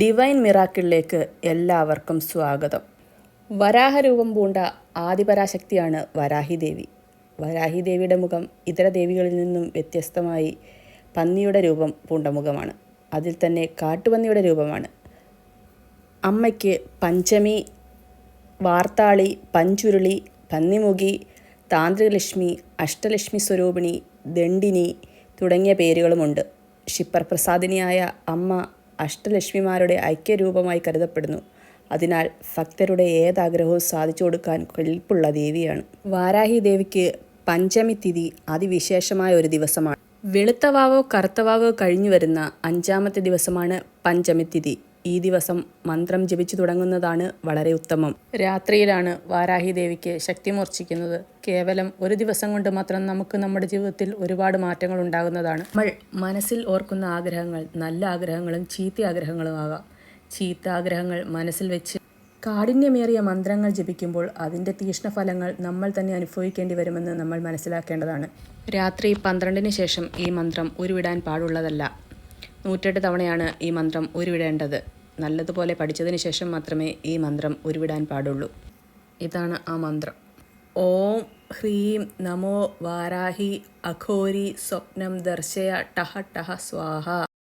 Divine മിറാക്കിളിലേക്ക് എല്ലാവർക്കും സ്വാഗതം. വരാഹരൂപം പൂണ്ട ആദിപരാശക്തിയാണ് വരാഹിദേവി. വരാഹിദേവിയുടെ വരാഹി ദേവിയുടെ മുഖം ഇതര ദേവികളിൽ നിന്നും വ്യത്യസ്തമായി പന്നിയുടെ രൂപം പൂണ്ട മുഖമാണ്. അതിൽ തന്നെ കാട്ടുപന്നിയുടെ രൂപമാണ്. അമ്മയ്ക്ക് പഞ്ചമി വാർത്താളി പഞ്ചുരുളി പന്നിമുഖി താന്ത്രികലക്ഷ്മി അഷ്ടലക്ഷ്മി സ്വരൂപിണി ദണ്ഡിനി തുടങ്ങിയ പേരുകളുമുണ്ട്. ക്ഷിപ്ര പ്രസാദിനിയായ അമ്മ അഷ്ടലക്ഷ്മിമാരുടെ ഐക്യരൂപമായി കരുതപ്പെടുന്നു. അതിനാൽ ഭക്തരുടെ ഏതാഗ്രഹവും സാധിച്ചു കൊടുക്കാൻ കെൽപ്പുള്ള ദേവിയാണ്. വാരാഹി ദേവിക്ക് പഞ്ചമി തിഥി അതിവിശേഷമായ ഒരു ദിവസമാണ്. വെളുത്തവാവോ കറുത്തവാവോ കഴിഞ്ഞു വരുന്ന അഞ്ചാമത്തെ ദിവസമാണ് പഞ്ചമി തിഥി. ഈ ദിവസം മന്ത്രം ജപിച്ചു തുടങ്ങുന്നതാണ് വളരെ ഉത്തമം. രാത്രിയിലാണ് വാരാഹി ദേവിക്ക് ശക്തി മൂർച്ഛിക്കുന്നത്. കേവലം ഒരു ദിവസം കൊണ്ട് മാത്രം നമുക്ക് നമ്മുടെ ജീവിതത്തിൽ ഒരുപാട് മാറ്റങ്ങൾ ഉണ്ടാകുന്നതാണ്. നമ്മൾ മനസ്സിൽ ഓർക്കുന്ന ആഗ്രഹങ്ങൾ നല്ല ആഗ്രഹങ്ങളും ചീത്ത ആഗ്രഹങ്ങളും ആകാം. ചീത്ത ആഗ്രഹങ്ങൾ മനസ്സിൽ വെച്ച് കാഠിന്യമേറിയ മന്ത്രങ്ങൾ ജപിക്കുമ്പോൾ അതിന്റെ തീക്ഷ്ണഫലങ്ങൾ നമ്മൾ തന്നെ അനുഭവിക്കേണ്ടി വരുമെന്ന് നമ്മൾ മനസ്സിലാക്കേണ്ടതാണ്. രാത്രി പന്ത്രണ്ടിന് ശേഷം ഈ മന്ത്രം ഉരുവിടാൻ പാടുള്ളതല്ല. നൂറ്റെട്ട് തവണയാണ് ഈ മന്ത്രം ഉരുവിടേണ്ടത്. നല്ലതുപോലെ പഠിച്ചതിന് ശേഷം മാത്രമേ ഈ മന്ത്രം ഉരുവിടാൻ പാടുള്ളൂ. ഇതാണ് ആ മന്ത്രം. ഓം ഹ്രീം നമോ വാരാഹി അഘോരി സ്വപ്നം ദർശയ ടഹ ടഹ സ്വാഹ.